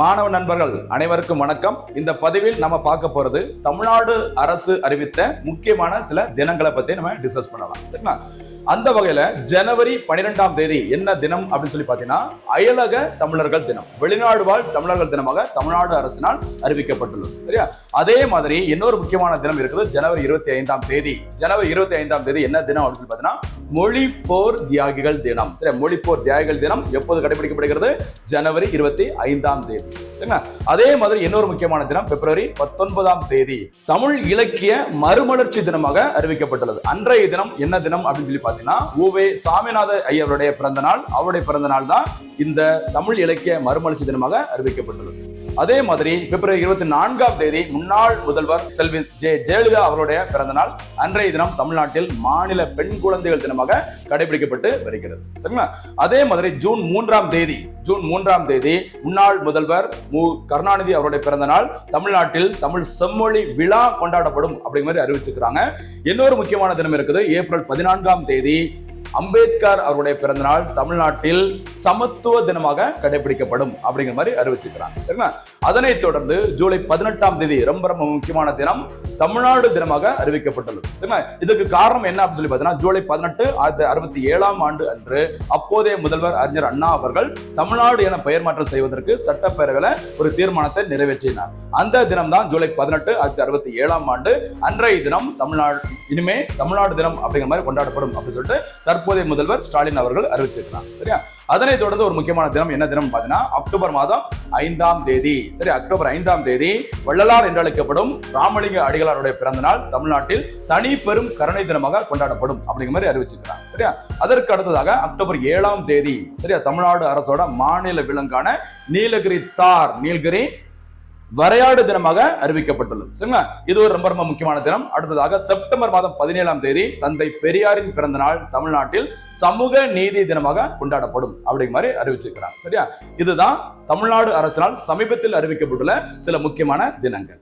மாணவ நண்பர்கள் அனைவருக்கும் வணக்கம். இந்த பதிவில் நம்ம பார்க்க போறது தமிழ்நாடு அரசு அறிவித்த முக்கியமான சில தினங்களை பத்தி நம்ம டிஸ்கஸ் பண்ணலாம். சரிங்களா? அந்த வகையில ஜனவரி பனிரெண்டாம் தேதி என்ன தினம் அப்படின்னு சொல்லி பாத்தீங்கன்னா அயலக தமிழர்கள் தினம். வெளிநாடு வாழ் தமிழர்கள் தினமாக தமிழ்நாடு அரசினால் அறிவிக்கப்பட்டுள்ளது. சரியா? அதே மாதிரி இன்னொரு முக்கியமான தினம் இருக்குது ஜனவரி இருபத்தி ஐந்தாம் தேதி. ஜனவரி இருபத்தி ஐந்தாம் தேதி என்ன தினம் அப்படின்னு சொல்லி பாத்தீங்கன்னா மொழி போர் தியாகிகள் தினம். சரி மொழி போர் தியாகிகள் தினம் எப்போது கடைபிடிக்கப்படுகிறது? ஜனவரி இருபத்தி ஐந்தாம் தேதி. சரிங்களா? அதே மாதிரி இன்னொரு முக்கியமான தினம் பிப்ரவரி பத்தொன்பதாம் தேதி. தமிழ் இலக்கிய மறுமலர்ச்சி தினமாக அறிவிக்கப்பட்டுள்ளது. அன்றைய தினம் என்ன தினம் அப்படின்னு சொல்லி பார்த்தீங்கன்னா ஊவே சாமிநாத ஐயருடைய பிறந்த நாள் அவருடைய பிறந்த நாள் தான் இந்த தமிழ் இலக்கிய மறுமலர்ச்சி தினமாக அறிவிக்கப்பட்டுள்ளது. அதே மாதிரி பிப்ரவரி இருபத்தி நான்காம் தேதி முன்னாள் முதல்வர் செல்வி ஜெ ஜெயலலிதா அவருடைய பிறந்த நாள் அன்றைய தினம் தமிழ்நாட்டில் மாநில பெண் குழந்தைகள் தினமாக கடைபிடிக்கப்பட்டு வருகிறது. சரிங்களா? அதே மாதிரி ஜூன் மூன்றாம் தேதி ஜூன் மூன்றாம் தேதி முன்னாள் முதல்வர் மு கருணாநிதி அவருடைய பிறந்த நாள் தமிழ்நாட்டில் தமிழ் செம்மொழி விழா கொண்டாடப்படும் அப்படிங்கிற மாதிரி அறிவிச்சிருக்கிறாங்க. இன்னொரு முக்கியமான தினம் இருக்குது. ஏப்ரல் பதினான்காம் தேதி அம்பேத்கர் அவருடைய பிறந்தநாள் தமிழ்நாட்டில் சமத்துவ தினமாக கடைபிடிக்கப்படும் அப்படிங்கிற மாதிரி அறிவிச்சிருக்கிறாங்க. சரிங்களா? அதனைத் தொடர்ந்து ஜூலை பதினெட்டாம் தேதி ரொம்ப ரொம்ப முக்கியமான தினம் தமிழ்நாடு தினமாக அறிவிக்கப்பட்டுள்ளது. சரிங்களா? இதுக்கு காரணம் என்ன அப்படின்னு சொல்லி பார்த்தீங்கன்னா ஜூலை பதினெட்டு ஆயிரத்தி அறுபத்தி ஏழாம் ஆண்டு அன்று அப்போதைய முதல்வர் அறிஞர் அண்ணா அவர்கள் தமிழ்நாடு என பெயர் மாற்றம் செய்வதற்கு சட்டப்பேரவையில் ஒரு தீர்மானத்தை நிறைவேற்றினார். அந்த தினம் தான் ஜூலை பதினெட்டு ஆயிரத்தி அறுபத்தி ஏழாம் ஆண்டு அன்றைய தினம் தமிழ்நாடு இனிமே தமிழ்நாடு தினம் அப்படிங்கிற மாதிரி கொண்டாடப்படும் அப்படின்னு சொல்லிட்டு தற்போதைய முதல்வர் ஸ்டாலின் அவர்கள் அறிவிச்சிருக்கிறார். சரியா? அதனைத் தொடர்ந்து ஒரு முக்கியமான தினம் என்ன தினம் பார்த்தீங்கன்னா அக்டோபர் மாதம் ஐந்தாம் தேதி. சரி அக்டோபர் ஐந்தாம் தேதி வள்ளலார் என்று அழைக்கப்படும் ராமலிங்க அடிகளாருடைய பிறந்த நாள் தமிழ்நாட்டில் தனி பெரும் கருணை தினமாக கொண்டாடப்படும் அப்படிங்கிற மாதிரி அறிவிச்சிருக்கிறாங்க சரியா? அதற்கு அடுத்ததாக அக்டோபர் ஏழாம் தேதி சரியா தமிழ்நாடு அரசோட மாநில விலங்கான நீலகிரி தார் நீலகிரி வரையாடு தினமாக அறிவிக்கப்பட்டுள்ளது. சரிங்களா? இது ஒரு ரொம்ப ரொம்ப முக்கியமான தினம். அடுத்ததாக செப்டம்பர் மாதம் பதினேழாம் தேதி தந்தை பெரியாரின் பிறந்த நாள் தமிழ்நாட்டில் சமூக நீதி தினமாக கொண்டாடப்படும் அப்படிங்கிற மாதிரி அறிவிச்சிருக்கிறாங்க. சரியா? இதுதான் தமிழ்நாடு அரசினால் சமீபத்தில் அறிவிக்கப்பட்டுள்ள சில முக்கியமான தினங்கள்.